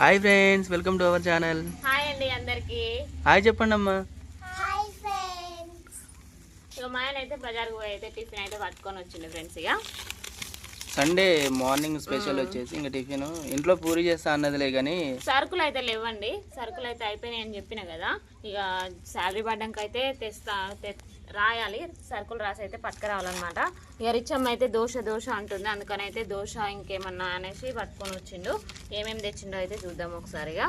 Hi friends welcome to our channel hi అండి అందరికి. Hi చెప్పండి అమ్మా ఇక మా ఆయన అయితే బజార్కి పోయి అయితే టిఫిన్ అయితే పట్టుకొని వచ్చిండు ఫ్రెండ్స్ ఇక. సండే మార్నింగ్ స్పెషల్ వచ్చేసి ఇంకా టిఫిన్. ఇంట్లో పూరి చేస్తా అన్నదిలే కానీ సరుకులు అయితే లేవండి. సరుకులు అయితే అయిపోయినాయి అని చెప్పిన కదా. ఇక శాలరీ పడ్డాక అయితే తెస్తా రాయాలి. సరుకులు రాసి అయితే పట్టుకురావాలన్నమాట. ఇక రిచ్చమ్మ అయితే దోశ దోశ అంటుంది. అందుకని అయితే దోశ ఇంకేమన్నా అనేసి పట్టుకొని వచ్చిండు. ఏమేమి తెచ్చిండో అయితే చూద్దాం ఒకసారిగా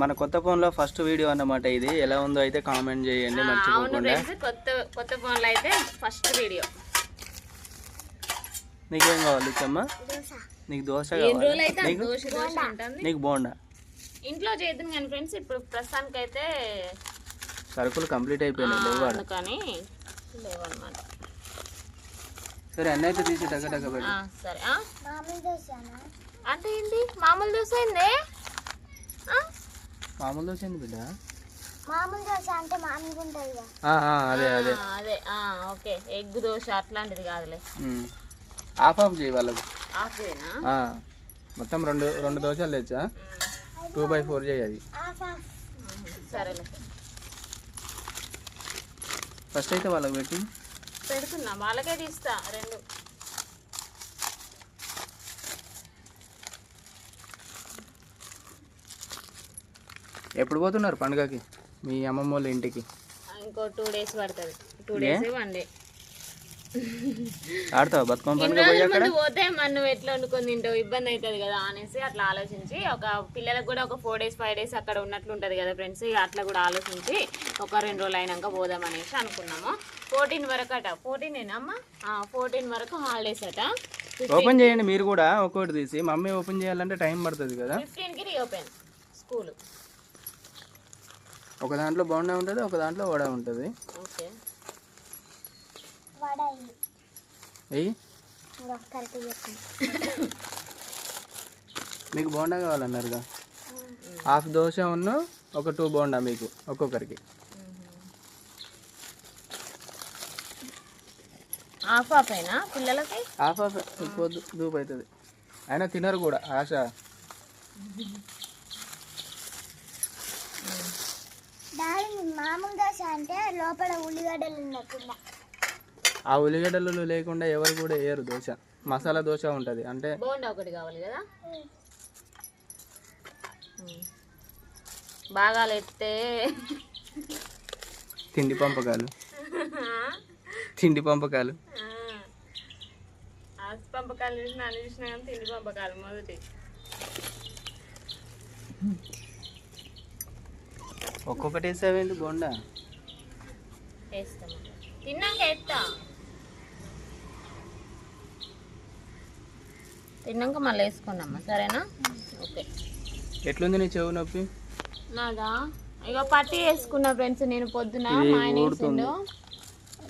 మన కొత్త ఫోన్లో ఫస్ట్ వీడియో అన్నమాట ఇది. ఎలా ఉందో అయితే కామెంట్ చేయండి మర్చిపోకుండా. కొత్త కొత్త ఫోన్లో అయితే ఫస్ట్ వీడియో. నీకేం కావాలి ఇచ్చమ్మా నీకు దోశ కావాలి. నీకు? బోండా. ఇంట్లో చేద్దాం కానీ ఫ్రెండ్స్ ఇప్పుడు ప్రస్తుతానికి అయితే సరుకులు కంప్లీట్ అయిపోయినాయి లేవాడు అందుకని లేవన్నమాట. సరే అన్నీ అయితే తీసి పెట్టి ఆ, సరే ఆ? అంటే ఏంటి మామూలు దోశ ఏంది? మామూలు దోశ ఏంది బిడ్డ? మామూలు దోశ అంటే మామూలుగా ఉంటుంది కదా. ఆ, ఆ, అదే అదే. ఆ, అదే ఓకే. ఎగ్ దోశ అట్లాంటిది కాదులే. ఆఫ్ ఆఫ్ చేయి వాళ్ళకు. మొత్తం రెండు రెండు దోశలు తెచ్చా? టూ బై ఫోర్ చేయి అది. సరేలే. ఫస్ట్ అయితే వాళ్ళకి పెట్టి. పెడుతున్నా వాళ్ళకే తీస్తా రెండు. ఎప్పుడు పోతున్నారు పండుగకి? మీ అమ్మమ్మ వాళ్ళ ఇంటికి? ఇంకో టూ డేస్ పడుతుంది. Two days one day ఆడతావా? Bathukamma పండుగ పోయి పోతే నువ్వు ఎట్లా వండుకొని తింటావు? ఇబ్బంది అవుతుంది కదా అనేసి అట్లా ఆలోచించి ఒక పిల్లలకు కూడా ఒక ఫోర్ డేస్ ఫైవ్ డేస్ అక్కడ ఉన్నట్లు ఉంటుంది కదా ఫ్రెండ్స్ అట్లా కూడా ఆలోచించి ఒక రెండు రోజులు అయినాక పోదాం అనేసి అనుకున్నాము. ఫోర్టీన్ వరకు అట. ఫోర్టీన్ అమ్మా? ఫోర్టీన్ వరకు హాలిడేస్ అట. ఓపెన్ చేయండి మీరు కూడా ఒక్కొక్కటి తీసి. మమ్మీ ఓపెన్ చేయాలంటే టైం పడుతుంది కదా. ఫిఫ్టీన్కి రీఓపెన్ స్కూల్ ఒక దాంట్లో బోండా ఉంటుంది ఒక దాంట్లో వడ ఉంటుంది. ఓకే వడాయి ఎయ్యి ఇంకా కరెక్ట్ చెప్పింది మీకు బోండా కావాలన్నారుగా? హాఫ్ దోశ ఉన్న ఒక టూ బోండా మీకు ఒక్కొక్కరికి. హాఫ్ హాఫ్ అయినా పిల్లలకి? హాఫ్ హాఫ్ ఎక్కువ దూ- దూపు అవుతుంది అయినా తినరు కూడా ఆశ. మామూలు దోశ అంటే లోపల ఉల్లిగడ్డలు ఉన్నట్టుందా ఆ ఉల్లిగడ్డలు లేకుండా ఎవరు కూడా వేయరు దోశ. మసాలా దోశ ఉంటుంది. అంటే బోండా ఒకటి కావాలి కదా? బాగా ఎత్తే తిండి పంపకాలు. తిండి పంపకాలు. ఆస్తి పంపకాలు చూసిన అన్ని చూసినా కానీ తిండి పంపకాలు మొదటి. ఒక్కొక్కటి వేసావేంటి బోండా? వేస్తాం. తిన్నాక ఎత్తా తిన్నాక మళ్ళీ వేసుకుందామా? సరేనా? ఓకే. ఎట్లుంది నీ చెవు నొప్పి? నాదా? ఇక పట్టి వేసుకున్నా ఫ్రెండ్స్ నేను పొద్దున మా ఆయన. వేసిండు.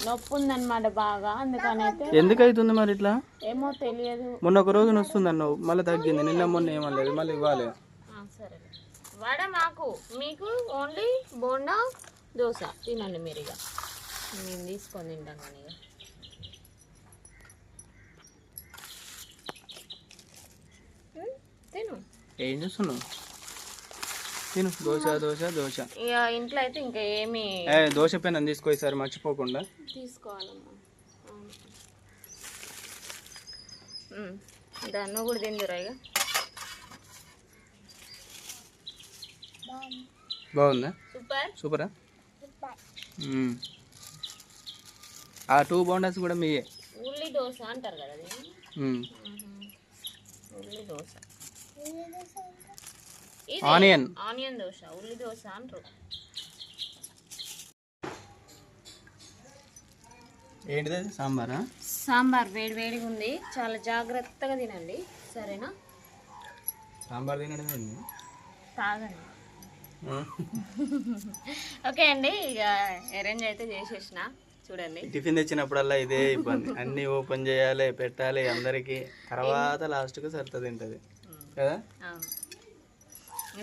నొప్పి ఉందన్నమాట బాగా అందుకని అయితే ఎందుకు అవుతుంది మరి ఇట్లా? ఏమో తెలియదు. మొన్న ఒక రోజు వస్తుంది అన్నావు మళ్ళీ తగ్గింది. నిన్న మొన్న ఏమనలేదు మళ్ళీ ఇవ్వాలి. సరే. వడ మాకు మీకు ఓన్లీ బోండా దోశ. తినండి మీరు ఇక మేము తీసుకొని తింటాం కానీ ఇక ఉం, తిను ఏం చేస్తున్నావు? తిను. దోశ దోశ దోశ. ఇక ఇంట్లో అయితే ఇంకా ఏమి ఏ దోశ పెన్ తీసుకో ఈసారి మర్చిపోకుండా. తీసుకోవాలమ్మా. అవును. ఉం, దా నువ్వు కూడా తిందురా ఇక. బాగుందా? సూపర్. సూపరా? మ్మ్. ఆ టూ బోండాస్ కూడా మీయే. ఉల్లి దోశ అంటారు కదా దీన్ని? మ్మ్. ఉల్లి దోశ. ఆనియన్. ఆనియన్ దోశ ఉల్లి దోశ అంటారు. ఏంటిది? సాంబారా? సాంబార్ వేడి వేడిగా ఉంది. చాలా జాగ్రత్తగా తినండి. సరేనా? సాంబార్ తినడం తాగండి. ఓకే అండి ఇక అరేంజ్ అయితే చేసేసిన. చూడండి. టిఫిన్ తెచ్చినప్పుడల్లా ఇదే ఇబ్బంది. అన్నీ ఓపెన్ చేయాలి పెట్టాలి అందరికి. తర్వాత లాస్ట్కి సరిత తింటుంది. కదా?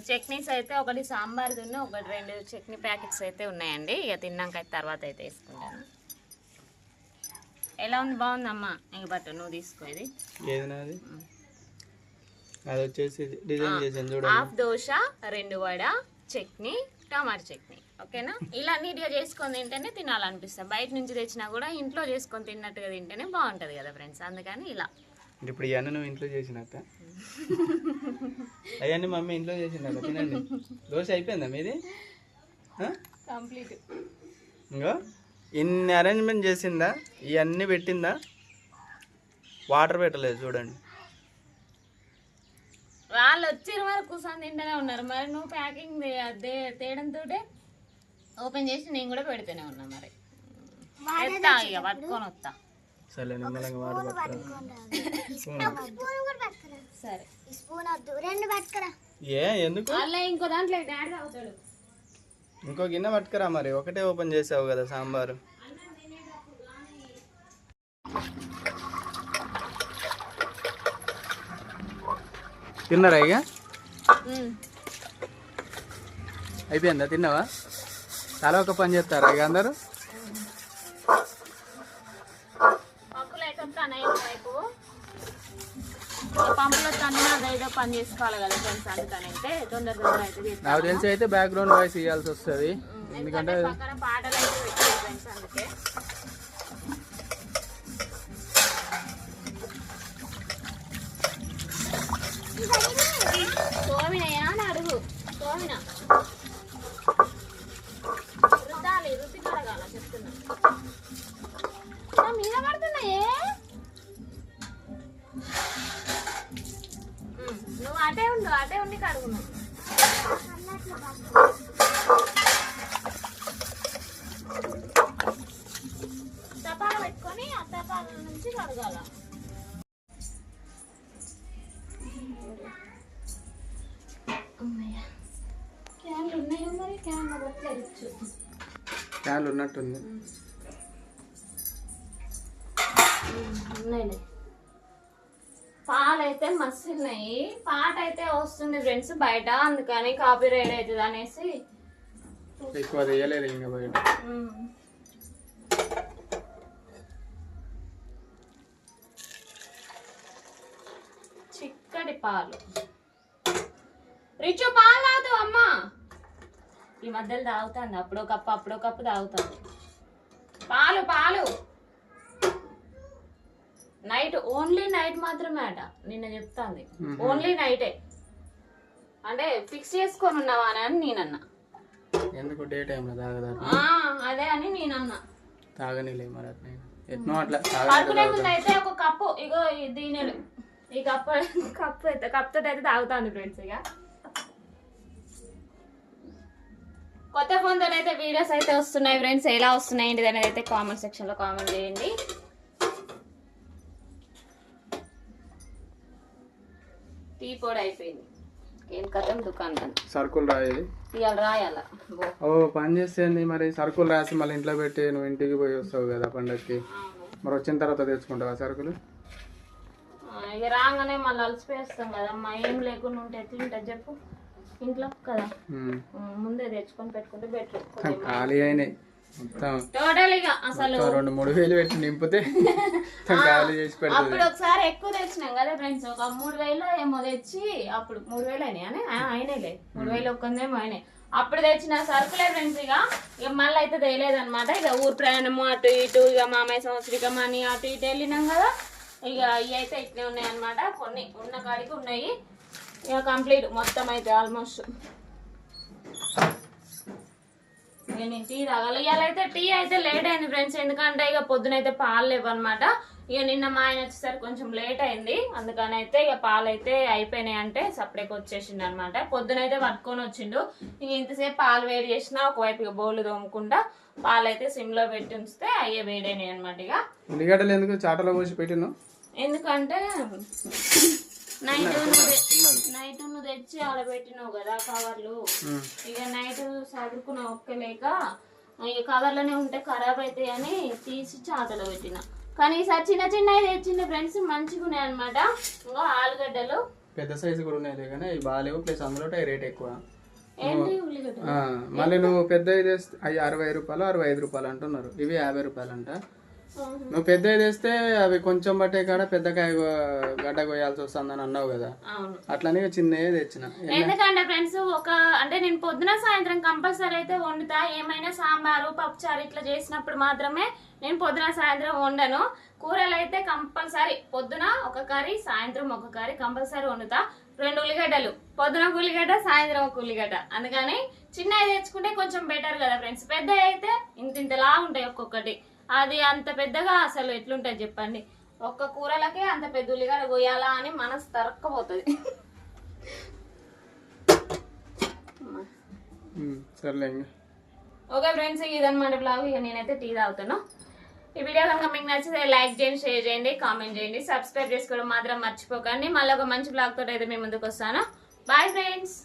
చట్నీస్ అయితే ఒకటి సాంబార్ ఉన్న ఒకటి రెండు చట్నీ ప్యాకెట్స్ అయితే ఉన్నాయండి. ఇక తిన్నాక తర్వాత అయితే వేసుకుంటాను. ఎలా ఉంది? బాగుందమ్మా. ఇంక పట్టు నువ్వు తీసుకో ఇది. ఏది నాది? అది వచ్చేసి డిజైన్ చేసాను చూడండి. హాఫ్ దోశ రెండు వడ చట్నీ టమాటా చట్నీ. ఓకేనా? ఇలా నీట్గా చేసుకొని తింటేనే తినాలనిపిస్తుంది. బయట నుంచి తెచ్చినా కూడా ఇంట్లో చేసుకొని తిన్నట్టుగా తింటేనే బాగుంటుంది కదా ఫ్రెండ్స్. అందుకని ఇలా. ఇప్పుడు ఇవన్నీ నువ్వు ఇంట్లో చేసినాక? అవన్నీ మమ్మీ ఇంట్లో చేసినాక తినండి. దోశ అయిపోయిందా మీది? కంప్లీట్. ఇంకో? ఇన్ని అరేంజ్మెంట్ చేసిందా? ఇవన్నీ పెట్టిందా? వాటర్ పెట్టలేదు చూడండి. వాళ్ళు వచ్చిన వరకు కూర్చొని తింటూనే ఉన్నారు. మరి నువ్వు ప్యాకింగ్ తేయడంతో ఓపెన్ చేసి నేను కూడా పెడితేనే ఉన్నా మరి. ఎత్తా ఇక పట్టుకొని వస్తా. సరే నిమ్మలంగా పట్టుకురా. సరే. ఈ స్పూన్ వద్దు. రెండు పట్టుకురా. ఏ ఎందుకు? అలా ఇంకో దాంట్లో డాడీ తాగుతాడు. ఇంకో గిన్నె పట్టుకురా మరి. ఒకటే ఓపెన్ చేసావు కదా సాంబారు. తిన్నారా ఇక? అయిపోయిందా? తిన్నావా? తల ఒక పని చేస్తారా ఇక అందరూ? పని చేసుకోవాలి కదా ఫ్రెండ్స్ అందుకని అయితే తొందర తొందర అయితే చేస్తాను. నాకు తెలిసి అయితే బ్యాక్గ్రౌండ్ వాయిస్ ఇవ్వాల్సి వస్తుంది. ఎందుకంటే ఎందుకంటే పక్కన పాటలు అయితే పెట్టారు ఫ్రెండ్స్ అందుకే. సోమినయా అని అడుగు. సోమిన నువ్వు అటే ఉండు అటే ఉండి కడుగు నువ్వు తపాల పెట్టుకొని ఆ తపాల నుంచి కడగాల. క్యాన్లు ఉన్నాయో మరి? క్యాన్లు పెట్టలేదు ఫ్యాన్లు ఉన్నట్టుంది. ఉన్నాయిలే. పాలైతే మస్తు ఉన్నాయి పాట అయితే వస్తుంది ఫ్రెండ్స్ బయట అందుకని కాపీ రైడ్ అవుతుంది అనేసి. ఎక్కువ తీయలేదు ఇంకా బయట. చిక్కటి పాలు. రిచు పాలు తాగుతావు అమ్మా. ఈ మధ్యలో తాగుతుంది. అప్పుడో కప్పు అప్పుడో కప్పు తాగుతుంది. పాలు పాలు. నైట్ ఓన్లీ నైట్ మాత్రమే అట నిన్న చెప్తాంది. ఓన్లీ నైటే అంటే ఫిక్స్ చేసుకొని ఉన్నావా అని నేనన్నా. ఎందుకు డే టైంలో తాగదా అదే అని నేనన్నా. తాగనిలే మరి ఎట్నో అట్లా అయితే ఒక కప్పు ఇగో దీని ఈ కప్పు కప్పు అయితే కప్పుతో అయితే తాగుతాను ఫ్రెండ్స్ ఇక కొత్త ఫోన్తో అయితే వీడియోస్ అయితే వస్తున్నాయి ఫ్రెండ్స్ ఎలా వస్తున్నాయి ఏంటిది అనేది అయితే కామెంట్ సెక్షన్లో కామెంట్ చేయండి. టీ పొడి అయిపోయింది. ఏం కథం? దుకాణం. సరుకులు రాయేది? ఇవాళ రాయాల. ఓ పని చేసేది మరి. సరుకులు రాసి మళ్ళీ ఇంట్లో పెట్టి నువ్వు ఇంటికి పోయి వస్తావు కదా పండగకి. మరి వచ్చిన తర్వాత తెచ్చుకుంటావా సరుకులు? ఇక రాగానే మళ్ళీ అలసిపోయేస్తాం కదమ్మా. ఏం లేకుండా ఉంటే ఎట్లుంటుంది చెప్పు. ఇంట్లో కదా. ముందే తెచ్చుకొని పెట్టుకుంటే బెటర్. ఖాళీ అయినాయి. టోటల్ ఇక అసలు. రెండు మూడు వేలు పెట్టి నింపితే ఖాళీ చేసి పెడుతుంది. అప్పుడు ఒకసారి ఎక్కువ తెచ్చినాం కదా ఫ్రెండ్స్ ఒక మూడు వేలు ఏమో తెచ్చి అప్పుడు మూడు వేలు అయినాయి అని? అయినాయిలే. మూడు వేలు ఒక్కందేమో అయినాయి. అప్పుడు తెచ్చిన సరుకులే ఫ్రెండ్స్ ఇక ఇక మళ్ళీ అయితే తెలియదన్నమాట. ఇక ఊరు ప్రయాణము అటు ఇటు ఇక మామయ్య సంవత్సరికం అని అటు ఇటు వెళ్ళినాం కదా. ఇక ఇవి అయితే ఇట్లే ఉన్నాయి అన్నమాట కొన్ని ఉన్న కాడికి ఉన్నాయి. ఇక కంప్లీట్ మొత్తం అయితే ఆల్మోస్ట్ నేను టీ తాగాలి. ఇవాళ అయితే టీ అయితే లేట్ అయింది ఫ్రెండ్స్ ఎందుకంటే ఇక పొద్దునైతే పాలు లేవు అనమాట ఇక నిన్న మా ఆయన వచ్చేసరికి కొంచెం లేట్ అయింది. అందుకని అయితే ఇక పాలు అయితే అయిపోయినాయి అంటే సపరేట్గా వచ్చేసిండు అనమాట పొద్దునైతే పట్టుకొని వచ్చిండు. ఇక ఇంతసేపు పాలు వేడి చేసినా ఒకవైపు ఇక బౌలు తోముకుంటా పాలు అయితే సిమ్లో పెట్టి ఉంచితే అయ్యే వేడైనాయి అనమాట ఇక. ఉల్లిగడ్డలు ఎందుకు చాటలో పోసి పెట్టిను ఎందుకంటే నైట్ నైట్ నువ్వు తెచ్చి ఆడ పెట్టినావు కదా కవర్లు. ఇక నైట్ చదువుకున్న ఒక్కలేక ఇక కవర్లోనే ఉంటే ఖరాబ్ అవుతాయి అని తీసి చాతలో పెట్టిన. కానీ ఈసారి చిన్న చిన్నవి తెచ్చింది ఫ్రెండ్స్ మంచిగా ఉన్నాయి అనమాట ఇంకా ఆలుగడ్డలు. పెద్ద సైజు కూడా ఉన్నాయి కానీ ఇవి బాగాలేవు. ప్లస్ అందులో రేట్ ఎక్కువ. మళ్ళీ నువ్వు పెద్ద తెస్తే అవి అరవై రూపాయలు అరవై ఐదు రూపాయలు అంటున్నారు. ఇవి యాభై రూపాయలు అంట నువ్వు పెద్ద తెస్తే అవి కొంచెం బట్టే కాడ పెద్ద కాయ గడ్డ కొయ్యాల్సి వస్తుందని అన్నావు కదా. అట్లనే ఇక చిన్నదే తెచ్చిన ఎందుకంటే ఫ్రెండ్స్ ఒక అంటే నేను పొద్దున సాయంత్రం కంపల్సరీ అయితే వండుతా. ఏమైనా సాంబారు పప్పుచారు ఇట్లా చేసినప్పుడు మాత్రమే నేను పొద్దున సాయంత్రం వండను. కూరలు అయితే కంపల్సరీ పొద్దున ఒక కర్రీ సాయంత్రం ఒక కర్రీ కంపల్సరీ వండుతా. రెండు ఉల్లిగడ్డలు పొద్దున ఒక ఉల్లిగడ్డ సాయంత్రం ఒక ఉల్లిగడ్డ. అందుకని చిన్నవి తెచ్చుకుంటే కొంచెం బెటర్ కదా ఫ్రెండ్స్. పెద్ద అయితే ఇంత ఇంతలా ఉంటాయి ఒక్కొక్కటి. అది అంత పెద్దగా అసలు ఎట్లుంటుంది చెప్పండి? ఒక్క కూరలకే అంత పెద్ద ఉల్లిగడ్డ కొయ్యాలా అని మనసు తరక్కపోతుంది. ఉమ్, సర్లే ఇంక. ఓకే ఫ్రెండ్స్ ఇదన్నమాట బ్లాగ్. ఇక నేనైతే టీ తాగుతాను ఈ వీడియో కనుక మీకు నచ్చితే లైక్ చేయండి షేర్ చేయండి కామెంట్ చేయండి సబ్స్క్రైబ్ చేసుకోవడం మాత్రం మర్చిపోకండి. మళ్ళీ ఒక మంచి బ్లాగ్ తోటి అయితే మీ ముందుకు వస్తాను. Bye friends